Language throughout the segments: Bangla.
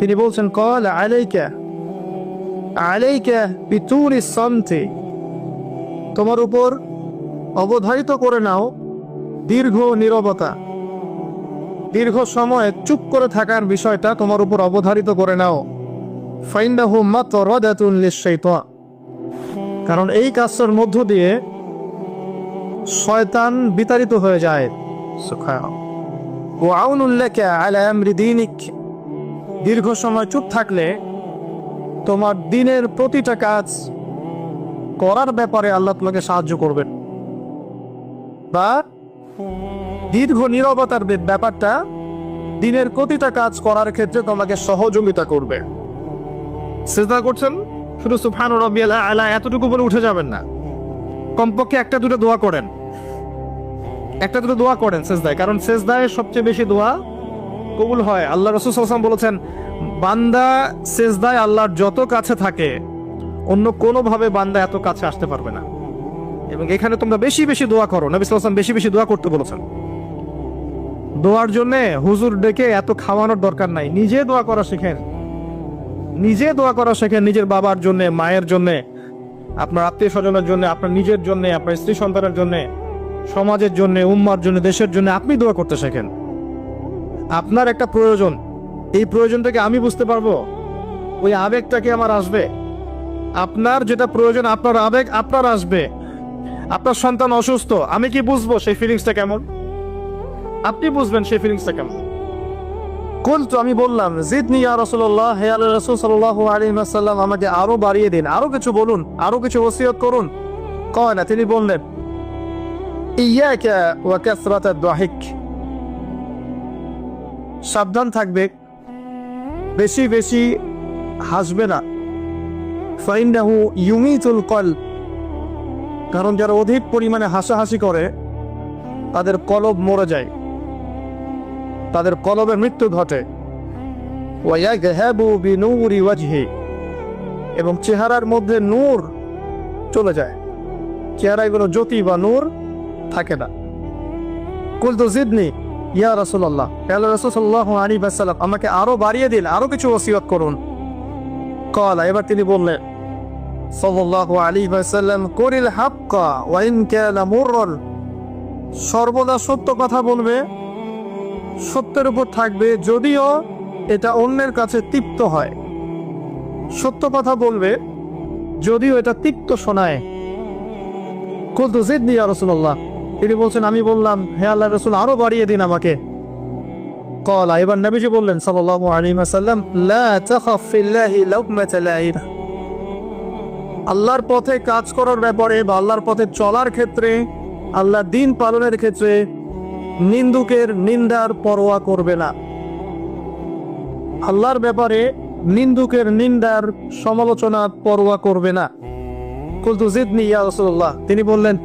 তিনি বলছেন, কল আলাইকা আলাইকা বিতুরি সামতে, তোমার উপর অবধারিত করে নাও দীর্ঘ নীরবতা। দীর্ঘ সময় চুপ করে থাকার বিষয়টা তোমার উপর অবধারিত করে নাও। ফাইন্দাহু লিশ-শাইতান কারণ এই কাজটার মধ্য দিয়ে শয়তান বিতাড়িত হয়ে যায়। সুবহানাল্লাহ। ও আউনুল্লাকা আলা আমরি দীনিক। দীর্ঘ সময় চুপ থাকলে তোমার দিনের প্রতিটা কাজ করার ব্যাপারে আল্লাহ তোমাকে সাহায্য করবেন। বা দীর্ঘ নীরবতার ব্যাপারটা দিনের প্রতিটা কাজ করার ক্ষেত্রে তোমাকে সহযোগিতা করবে। সেজদা করছেন? শুধু সুফান রবিয়াল আলা এতটুকু বলে উঠে যাবেন না। কমপক্ষে একটা দুটো দোয়া করেন। একটা দুটো দোয়া করেন সেজদায়, কারণ সেজদায় সবচেয়ে বেশি দোয়া কবুল হয়। আল্লাহ রসুল বলেছেন, বান্দা সেজদায় আল্লাহর যত কাছে থাকে, অন্য কোনোভাবে বান্দা এত কাছে আসতে পারবে না। এবং এখানে তোমরা বেশি বেশি দোয়া করো। নবী সাল্লাম বেশি বেশি দোয়া করতে বলেছেন। দোয়ার জন্য হুজুর ডেকে এত খাওয়ানোর দরকার নাই। নিজে দোয়া করা শেখেন। নিজে দোয়া করা শেখেন নিজের বাবার জন্য, মায়ের জন্য, আপনার আত্মীয় স্বজনের জন্য, আপনার নিজের জন্য, আপনার স্ত্রী সন্তানের জন্য। সমাজের জন্য, উম্মার জন্য, দেশের জন্য আপনি দোয়া করতে শেখেন। আপনার একটা প্রয়োজন, এই প্রয়োজনটাকে আমি বুঝতে পারব ওই আবেগটাকে আমার আসবে। আপনার যেটা প্রয়োজন, আপনার আবেগ আপনার আসবে। আপনার সন্তান অসুস্থ, আমি কি বুঝব সেই ফিলিংসটা কেমন? আপনি বুঝবেন সেই ফিলিংসটা কেমন? কোন তো আমি বললাম, জিদনি ইয়া রাসূলুল্লাহ, হে আল্লাহ রাসূল সাল্লাল্লাহু আলাইহি ওয়াসাল্লাম, আমাকে আরও বাড়িয়ে দিন, আরও কিছু বলুন, আরও কিছু ওসিয়ত করুন। কয় না, তিনি বললেন ইয়াকা ওয়া কাসরাত দাহিক সাবধান থাকবে। বেশি বেশি হাসবে না। ফাইন্নাহু ইউমিতুল কল কারণ যারা অধিক পরিমাণে হাসাহাসি করে, তাদের কলব মরে যায়। তাদের কলবের মৃত্যু ঘটে। এবং চেহারার মধ্যে নূর চলে যায়। চেহারায় কোনো জ্যোতি বা নূর। থাকে না। কুলতু জিদনি, ইয়া রাসূলুল্লাহ। আল্লাহ রাসূল সাল্লাল্লাহু আলাইহি আমাকে বাড়িয়ে দিন কিছু ওসিয়ত করুন। কলা এবার তিনি বললেন সর্বদা সত্য কথা বলবে, সত্যের উপর থাকবে, যদিও এটা অন্যের কাছে তিক্ত হয়। সত্য কথা বলবে, যদিও এটা তিক্ত শোনায়। কুলতু জিদনি রাসূলুল্লাহ। তিনি বলছেন, আমি বললাম, হে আল্লাহ রসুল, আরও বাড়িয়ে দিন আমাকে। কলা, এবার নবীজি বললেন লাইরা আল্লাহর পথে কাজ করার ব্যাপারে বা আল্লাহর পথে চলার ক্ষেত্রে, আল্লাহ দিন পালনের ক্ষেত্রে নিন্দুকের নিন্দার পরোয়া করবে না। আল্লাহর ব্যাপারে নিন্দুকের নিন্দার সমালোচনা পরোয়া করবে না। কুলতু জিদনি রাসূলুল্লাহ। তিনি বললেন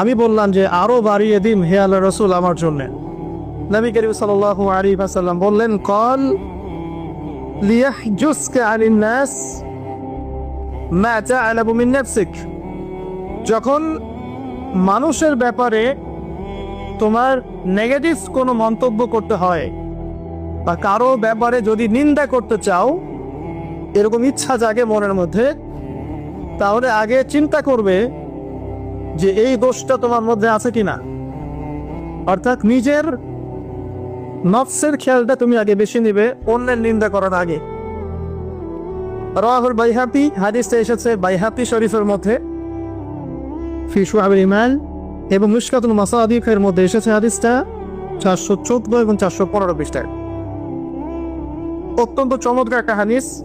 আমি বললাম যে আরও বাড়িয়ে দিন হে আল্লাহ রসুল আমার জন্য। নবী করিম সাল্লাল্লাহু আলাইহি ওয়াসাল্লাম বললেন, কল লিয়াহজুসকা আনিন নাস মা তা'লামু মিন নাফসিক। যখন মানুষের ব্যাপারে তোমার নেগেটিভ কোনো মন্তব্য করতে হয় বা কারও ব্যাপারে যদি নিন্দা করতে চাও, এরকম ইচ্ছা জাগে মনের মধ্যে, তাহলে আগে চিন্তা করবে যে এই দোষটা তোমার মধ্যে আছে কিনা? অর্থাৎ নিজের নফসের খেয়ালটা তুমি আগে বেশি নিবে, অন্যের নিন্দা করার আগে। রাহুল বাইহাপি হাদিসটা এসেছে বাইহাপি শরীফের মধ্যে। ফিসু আবির ইমান এবং মুশকাতুল মাসাদিফের মধ্যে এসেছে হাদিসটা চারশো চোদ্দ এবং চারশো পনেরো পৃষ্ঠায়। অত্যন্ত চমৎকার একটা হাদিস।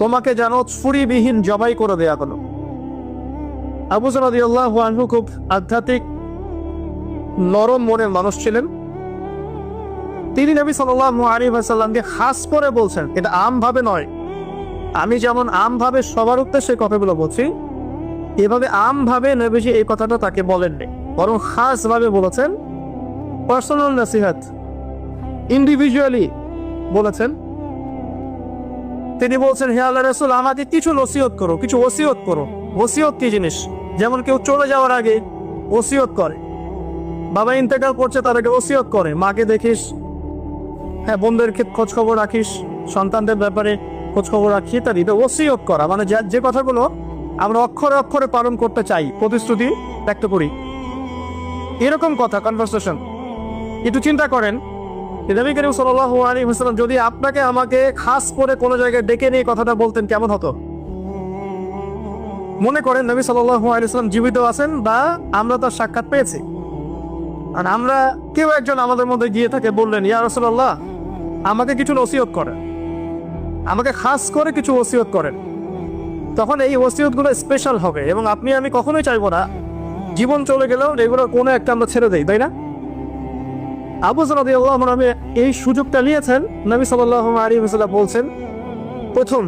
তোমাকে যেন ছুরিবিহীন জবাই করে দেয়া হলো। আবু আনহু খুব আধ্যাত্মিক, নরম মনের মানুষ ছিলেন। তিনি নবী ওয়াসাল্লামকে খাস করে বলছেন, এটা আমভাবে নয়। আমি যেমন আমভাবে সবার উদ্দেশ্যে কথাগুলো বলছি, এভাবে আমভাবে নবীজি এই কথাটা তাকে বলেননি। বরং খাসভাবে বলেছেন পার্সোনাল নাসিহাত ইন্ডিভিজুয়ালি বলেছেন তিনি বলছেন, হে আল্লাহ রসুল আমাকে কিছু নসিহত করো, কিছু ওসিয়ত করো। ওসিয়ত কি জিনিস? যেমন কেউ চলে যাওয়ার আগে ওসিয়ত করে। বাবা ইন্তেকাল করছে তাদেরকে ওসিয়ত করে। মাকে দেখিস হ্যাঁ বোনদের খোঁজ খবর রাখিস, সন্তানদের ব্যাপারে খোঁজ খবর রাখি ইত্যাদি। এটা ওসিয়ত করা মানে যা- কথাগুলো আমরা অক্ষরে অক্ষরে পালন করতে চাই, প্রতিশ্রুতি ব্যক্ত করি। এরকম কথা কনভারসেশন একটু চিন্তা করেন নবী করিম সাল্লাল্লাহু আলাইহি ওয়াসাল্লাম, যদি আপনাকে আমাকে খাস করে কোনো জায়গায় ডেকে নিয়ে কথাটা বলতেন, কেমন হতো? মনে করেন নবী সাল্লাল্লাহু আলাইহি ওয়াসাল্লাম জীবিত আছেন বা আমরা তার সাক্ষাৎ পেয়েছি। আর আমরা কেউ একজন আমাদের মধ্যে গিয়ে থাকে বললেন, ইয়া রাসূলুল্লাহ, আমাকে কিছু নসিহত করেন। আমাকে খাস করে কিছু ওসিয়ত করেন। তখন এই ওসিয়তগুলো স্পেশাল হবে এবং আপনি, আমি কখনোই চাইব না। জীবন চলে গেলেও এগুলোর কোনো একটা আমরা ছেড়ে দেই, তাই না? আবু নামে এই সুযোগটা নিয়েছেন। নবী সাল্লাহ বলছেন, প্রথম,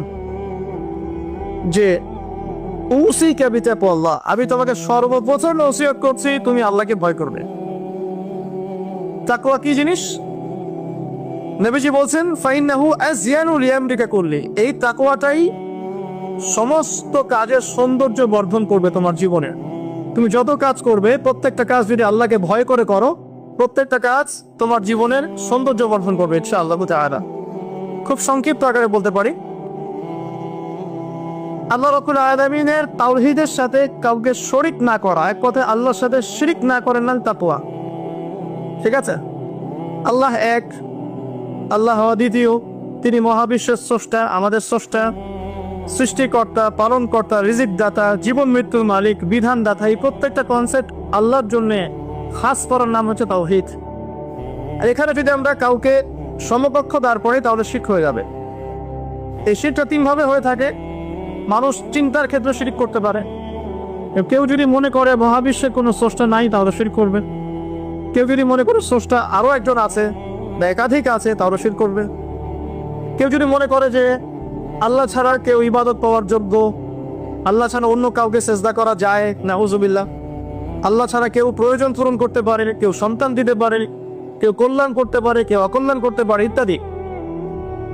যে উসি কাবিতে আল্লাহ, আমি তোমাকে সর্বপ্রথম নসিহত করছি, তুমি আল্লাহকে ভয় করবে। তাকওয়া কি জিনিস? নবীজি বলছেন ফাইনাহু আজিয়ানু লিয়ামরিকা করলি এই তাকওয়াটাই সমস্ত কাজের সৌন্দর্য বর্ধন করবে তোমার জীবনে। তুমি যত কাজ করবে, প্রত্যেকটা কাজ যদি আল্লাহকে ভয় করে করো প্রত্যেকটা কাজ তোমার জীবনের সৌন্দর্য বর্ধন করবে আল্লাহ তাআলা খুব সংক্ষিপ্ত আকারে বলতে পারি। আল্লাহ রকুল আলমিনের তাওহিদের সাথে কাউকে শরিক না করা, এক কথায় আল্লাহর সাথে শিরিক না করেন না তাকুয়া ঠিক আছে? আল্লাহ এক, আল্লাহ দ্বিতীয় তিনি মহাবিশ্বের স্রষ্টা, আমাদের স্রষ্টা, সৃষ্টিকর্তা, পালনকর্তা রিজিক দাতা জীবন মৃত্যুর মালিক বিধান দাতা এই প্রত্যেকটা কনসেপ্ট আল্লাহর জন্য খাস করার নাম হচ্ছে তাওহিদ। আর এখানে যদি আমরা কাউকে সমকক্ষ দাঁড় করি তাহলে শিখ হয়ে যাবে। এই শিরটা তিনভাবে হয়ে থাকে। মানুষ চিন্তার ক্ষেত্রে শিরিক করতে পারে। কেউ যদি মনে করে মহাবিশ্বের কোনো স্রষ্টা নাই, তাহলে শির করবে। কেউ যদি মনে করে স্রষ্টা আরও একজন আছে বা একাধিক আছে, তাহলে শির করবে। কেউ যদি মনে করে যে আল্লাহ ছাড়া কেউ ইবাদত পাওয়ার যোগ্য, আল্লাহ ছাড়া অন্য কাউকে সেজদা করা যায় নাহুজুবিল্লাহ আল্লাহ ছাড়া কেউ প্রয়োজন পূরণ করতে পারে, কেউ সন্তান দিতে পারে, কেউ কল্যাণ করতে পারে, কেউ অকল্যাণ করতে পারে, ইত্যাদি।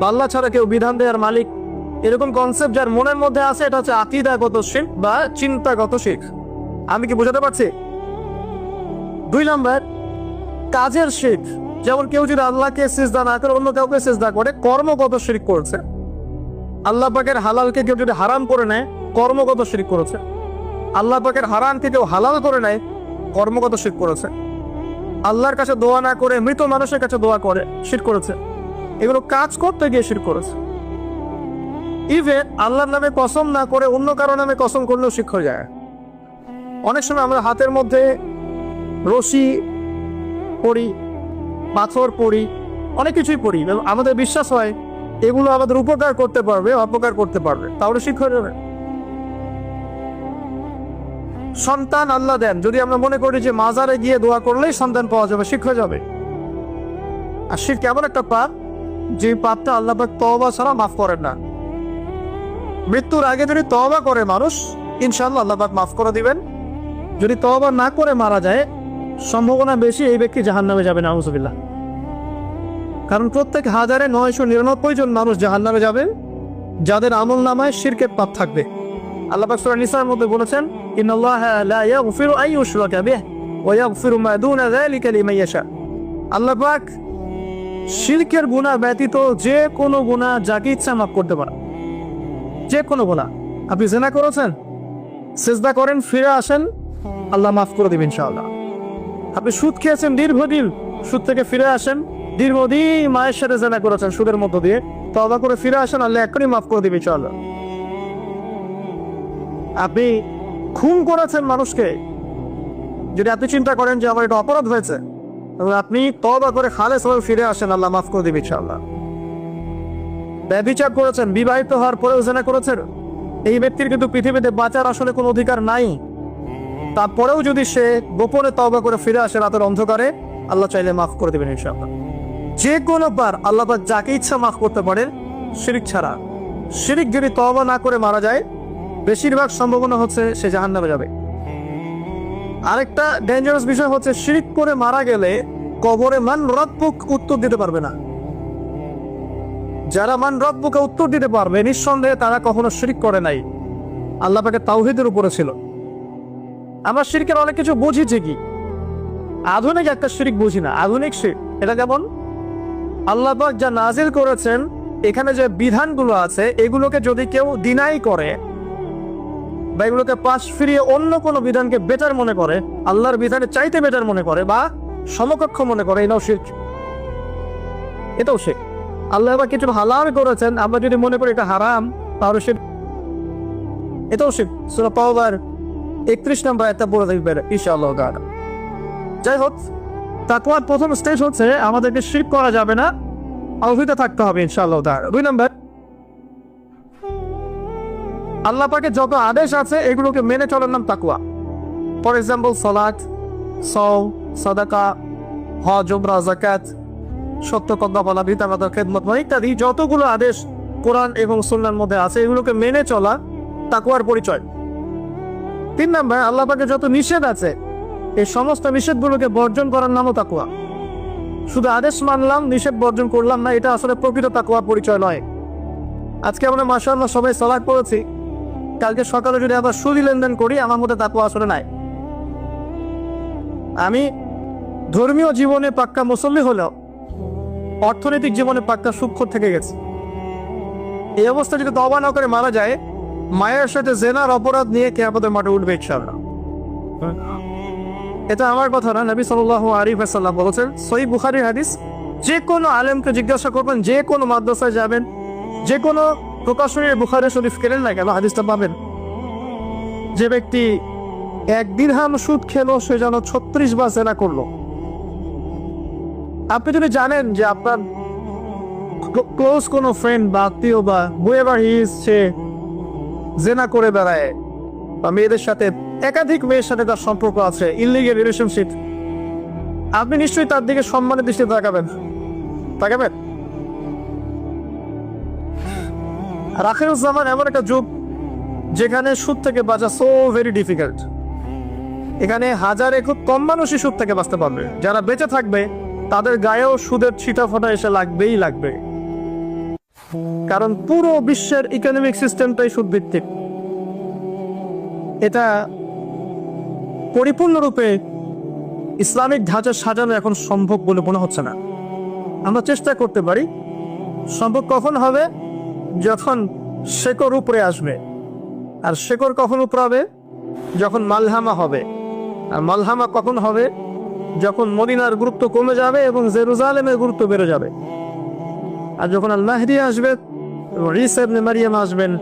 আল্লাহ ছাড়া কেউ বিধান দেওয়ার মালিক। এরকম কনসেপ্ট যার মনের মধ্যে আছে, এটা হচ্ছে আকিদাগত শিখ বা চিন্তাগত শিখ আমি কি বোঝাতে পারছি? দুই নম্বর, কাজের শিখ যেমন কেউ যদি আল্লাহকে সিজদা না করে, অন্য কাউকে সিজদা করে, কর্মগত শিখ করছে। আল্লাহ পাকের হালালকে কেউ যদি হারাম করে নেয়, কর্মগত শিরিক করেছে। আল্লাহ পাকের হারামকে কেউ হালাল করে নেয়, কর্মগত শির করেছে। আল্লাহর কাছে দোয়া না করে মৃত মানুষের কাছে দোয়া করে, শির করেছে। এগুলো কাজ করতে গিয়ে শির করেছে। ইভেন আল্লাহর নামে কসম না করে অন্য কারও নামে কসম করলেও শিখ হয়ে যায়। অনেক সময় আমরা হাতের মধ্যে রশি পড়ি পাথর পড়ি অনেক কিছুই পড়ি আমাদের বিশ্বাস হয়, এগুলো আমাদের উপকার করতে পারবে, অপকার করতে পারবে। তাহলে শিখ হয়ে যাবে। সন্তান আল্লাহ দেন। যদি আমরা মনে করি যে মাজারে গিয়ে দোয়া করলেই সন্তান পাওয়া যাবে হয়ে যাবে। আর শিখ কেমন একটা পাপ? যে পাপটা আল্লাহ তওবা ছাড়া মাফ করেন না। মৃত্যুর আগে যদি তওবা করে মানুষ, ইনশাআল্লাহ আল্লাহ পাক মাফ করে দিবেন। যদি তওবা না করে মারা যায়, সম্ভাবনা বেশি এই ব্যক্তি জাহান্নামে যাবে না কারণ প্রত্যেক হাজারে নয়শো নিরানব্বই জন মানুষ জাহান্নামে যাবেন যাদের আমল নামায় শিরকের পাপ থাকবে। আল্লাহ নিসার মধ্যে বলেছেন লা ইয়াগফিরু ইউশরাকা ওয়া ইয়াগফিরু মা দুনা যালিকা লিমান ইয়াশা. আল্লাহ পাক শিরকের গুনাহ ব্যতীত যে কোনো গুনাহ যাকে ইচ্ছা মাফ করতে পারে। যে কোনো গুনাহ। আপনি জেনা করেছেন? সেজদা করেন, ফিরে আসেন, আল্লাহ মাফ করে দিবেন ইনশাআল্লাহ। আপনি সুদ খেয়েছেন, দীর্ঘদিন সুদ থেকে ফিরে আসেন, দীর্ঘদিন মায়ের সাথে জেনা করেছেন সুদের মধ্য দিয়ে। তবা করে ফিরে আসেন, আল্লাহ এখনই মাফ করে দিবে চল আপনি খুন করেছেন মানুষকে। যদি আপনি চিন্তা করেন যে আমার এটা অপরাধ হয়েছে তবে আপনি তবা করে খালে সবাই ফিরে আসেন, আল্লাহ মাফ করে দিবে ইনশাআল্লাহ। ব্যবিচার করেছেন, বিবাহিত হওয়ার পরেও জেনা করেছেন। এই ব্যক্তির কিন্তু পৃথিবীতে বাঁচার আসলে কোনো অধিকার নাই। তারপরেও যদি সে গোপনে তবা করে ফিরে আসে রাতের অন্ধকারে, আল্লাহ চাইলে মাফ করে দেবেন ইনশাআল্লাহ। যে কোনো বার আল্লাহ যাকে ইচ্ছা মাফ করতে পারেন, শিরিক ছাড়া। শিরিক যদি তওবা না করে মারা যায় বেশিরভাগ সম্ভাবনা হচ্ছে সে জাহান্নামে যাবে। আরেকটা ডেঞ্জারাস বিষয় হচ্ছে শিরিক করে মারা গেলে কবরে মান রব্বুক উত্তর দিতে পারবে না। যারা মান রব্বুকে উত্তর দিতে পারবে, নিঃসন্দেহে তারা কখনো শিরিক করে নাই। আল্লাহ পাকে তাওহিদের উপরে ছিল। আমরা শিরকের অনেক কিছু বুঝি ঠিকই। আধুনিক একটা শিরিক বুঝি না। আধুনিক শির এটা যেমন আল্লাহ পাক যা নাজিল করেছেন, এখানে যে বিধানগুলো আছে, এগুলোকে যদি কেউ ডিনাই করে বা এগুলোকে পাশ ফিরিয়ে অন্য কোনো বিধানকে বেটার মনে করে, আল্লাহর বিধানে চাইতে বেটার মনে করে বা সমকক্ষ মনে করে এটাও শিরক এটাও শিরক আল্লাহ বা কিছু হালাল করেছেন, আমরা যদি মনে করি এটা হারাম, তাহলে সে এটাও শিব সুরা পাওয়ার একত্রিশ নম্বর একটা বলে দেখবেন ইনশাআল্লাহ গান যাই হোক, তাকওয়ার প্রথম স্টেজ হচ্ছে, আমাদেরকে শিব করা যাবে না অভিতে থাকতে হবে, ইনশাআল্লাহ দুই নম্বর আল্লাহ পাকে যত আদেশ আছে, এগুলোকে মেনে চলার নাম তাকুয়া ফর এক্সাম্পল সলাট সও সাদাকা, হজ, উমরা জাকাত সত্য কথা বলা পিতা মাতার খেদমত মানে ইত্যাদি, যতগুলো আদেশ কোরআন এবং সুন্নার মধ্যে আছে, এগুলোকে মেনে চলা তাকুয়ার পরিচয়। তিন নাম্বার, আল্লাহ পাকে যত নিষেধ আছে, এই সমস্ত নিষেধগুলোকে বর্জন করার নামও তাকুয়া শুধু আদেশ মানলাম, নিষেধ বর্জন করলাম না, এটা আসলে প্রকৃত তাকুয়ার পরিচয় নয়। আজকে আমরা মাসাল্লাহ সবাই সলাট পড়েছি। কালকে সকালে যদি আবার সুদি লেনদেন করি, আমার মধ্যে তাকুয়া আসলে নাই। আমি ধর্মীয় জীবনে পাক্কা মুসল্লি হলেও, অর্থনৈতিক জীবনে পাক্কা সূক্ষ্ম থেকে গেছে। এই অবস্থা যদি তবা না করে মারা যায়, মায়ের সাথে জেনার অপরাধ নিয়ে কে আমাদের মাঠে উঠবে ইনশাআল্লাহ? এটা আমার কথা না, নবী সাল্লাল্লাহু আলাইহি ওয়াসাল্লাম বলেছেন সহি বুখারি হাদিস, যে কোনো আলেমকে জিজ্ঞাসা করবেন, যে কোনো মাদ্রাসায় যাবেন, যে কোনো প্রকাশনীর বুখারী শরীফ কেনেন না কেন? হাদিসটা পাবেন। যে ব্যক্তি এক দিরহাম সুদ খেলো, সে যেন ছত্রিশ বার জেনা করল। আপনি যদি জানেন যে আপনার ক্লোজ কোনো ফ্রেন্ড বা আত্মীয় বা হুয়েভার হিজ সে জেনা করে বেড়ায়, বা মেয়েদের সাথে একাধিক মেয়ের সাথে তার সম্পর্ক আছে ইনলিগেল রিলেশনশিপ আপনি নিশ্চয়ই তার দিকে সম্মানের দৃষ্টিতে তাকাবেন। তাকাবেন? রাখিরুজ্জামান এমন একটা যুগ যেখানে সুদ থেকে বাঁচা সো ভেরি ডিফিকাল্ট এখানে হাজারে খুব কম মানুষই সুদ থেকে বাঁচতে পারবে। যারা বেঁচে থাকবে, তাদের গায়েও সুদের ছিটা ফোটা এসে লাগবেই লাগবে। কারণ পুরো বিশ্বের ইকোনমিক সিস্টেমটাই সুদ ভিত্তিক এটা পরিপূর্ণরূপে ইসলামিক ঢাঁচা সাজানো এখন সম্ভব বলে মনে হচ্ছে না। আমরা চেষ্টা করতে পারি। সম্ভব কখন হবে? যখন শেকড় উপরে আসবে, আর শেকড় কখন উপরে হবে? যখন মালহামা হবে। আর মালহামা কখন হবে? যখন মদিনার গুরুত্ব কমে যাবে এবং জেরুজালেমের গুরুত্ব বেড়ে যাবে। আর যখন আল মাহদি আসবে এবং রিসেবনে মারিয়াম আসবেন,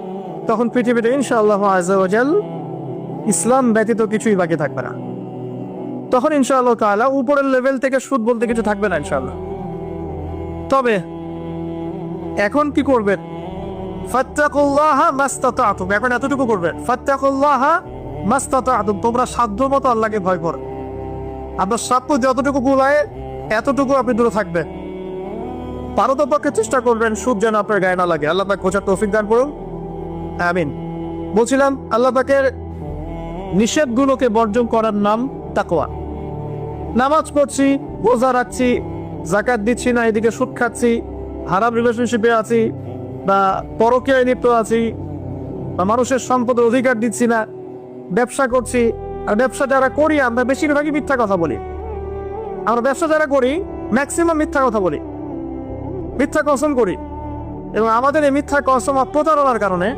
তখন পৃথিবীতে ইনশাআল্লাহ আজাল ইসলাম ব্যতীত কিছুই বাকি থাকবে না। তখন ইনশাআল্লাহ তাআলা উপরের লেভেল থেকে সুদ বলতে কিছু থাকবে না ইনশাআল্লাহ। তবে এখন কি করবেন? ফাত্তাকুল্লাহ মাস্তাতাতুম। এখন এতটুকু করবেন। ফাত্তাকুল্লাহ মাস্তাতাতুম। তোমরা সাধ্য মতো আল্লাহকে ভয় করো। আপনার সাপ্য যতটুকু কুলায় এতটুকু আপনি দূরে থাকবেন। পারতপক্ষে চেষ্টা করবেন সুদ যেন আপনার গায়ে না লাগে। আল্লাহ পাক খোঁজার তৌফিক দান করুন। আমিন। বলছিলাম, আল্লাহ পাকের নিষেধগুলোকে বর্জন করার নাম তাকওয়া। নামাজ পড়ছি, রোজা রাখছি জাকাত দিচ্ছি না, এদিকে সুদ খাচ্ছি, হারাম রিলেশনশিপে আছি বা পরকীয়ায় লিপ্ত আছি, বা মানুষের সম্পদের অধিকার দিচ্ছি না, ব্যবসা করছি, আর ব্যবসা যারা করি, আমরা বেশিরভাগই মিথ্যা কথা বলি। আমরা ব্যবসা যারা করি ম্যাক্সিমাম মিথ্যা কথা বলি। মিথ্যা কসম করি। এবং আমাদের এই মিথ্যা কসম প্রতারণার কারণে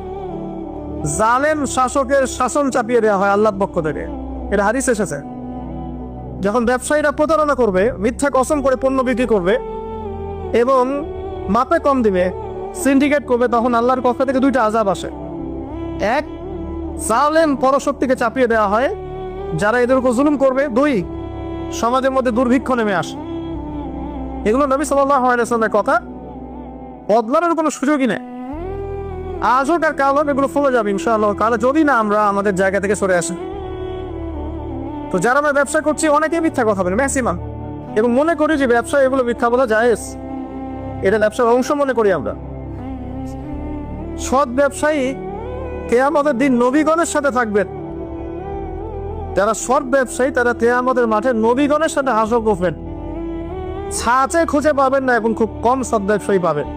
জালেম শাসকের শাসন চাপিয়ে দেওয়া হয় আল্লাহ পক্ষ থেকে। এটা হারিস এসেছে। যখন ব্যবসায়ীরা প্রতারণা করবে, মিথ্যা কসম করে পণ্য বিক্রি করবে, এবং মাপে কম দিবে সিন্ডিকেট করবে, তখন আল্লাহর পক্ষ থেকে দুইটা আজাব আসে। এক, জালেম পরশক্তিকে চাপিয়ে দেওয়া হয়, যারা এদের উপর জুলুম করবে। দুই, সমাজের মধ্যে দুর্ভিক্ষ নেমে আসে। এগুলো নবী সাল্লামের কথা। বদলানোর কোনো সুযোগই নেই। আজ হোক আর কাল হোক, এগুলো ফলে যাবে ইনশাআল্লাহ। কালে যদি না আমরা আমাদের জায়গা থেকে সরে আসি। তো যারা আমরা ব্যবসা করছি, অনেকেই মিথ্যা কথা বলে ম্যাক্সিমাম এবং মনে করি যে ব্যবসা এগুলো মিথ্যা বলা যায় এটা ব্যবসার অংশ মনে করি আমরা। সৎ ব্যবসায়ী কেয়ামতের দিন নবীগণের সাথে থাকবেন। যারা সৎ ব্যবসায়ী, তারা কেয়ামতের মাঠে নবীগণের সাথে হাসর করবেন ছাঁচে খুঁজে পাবেন না, এখন খুব কম সৎ ব্যবসায়ী পাবেন।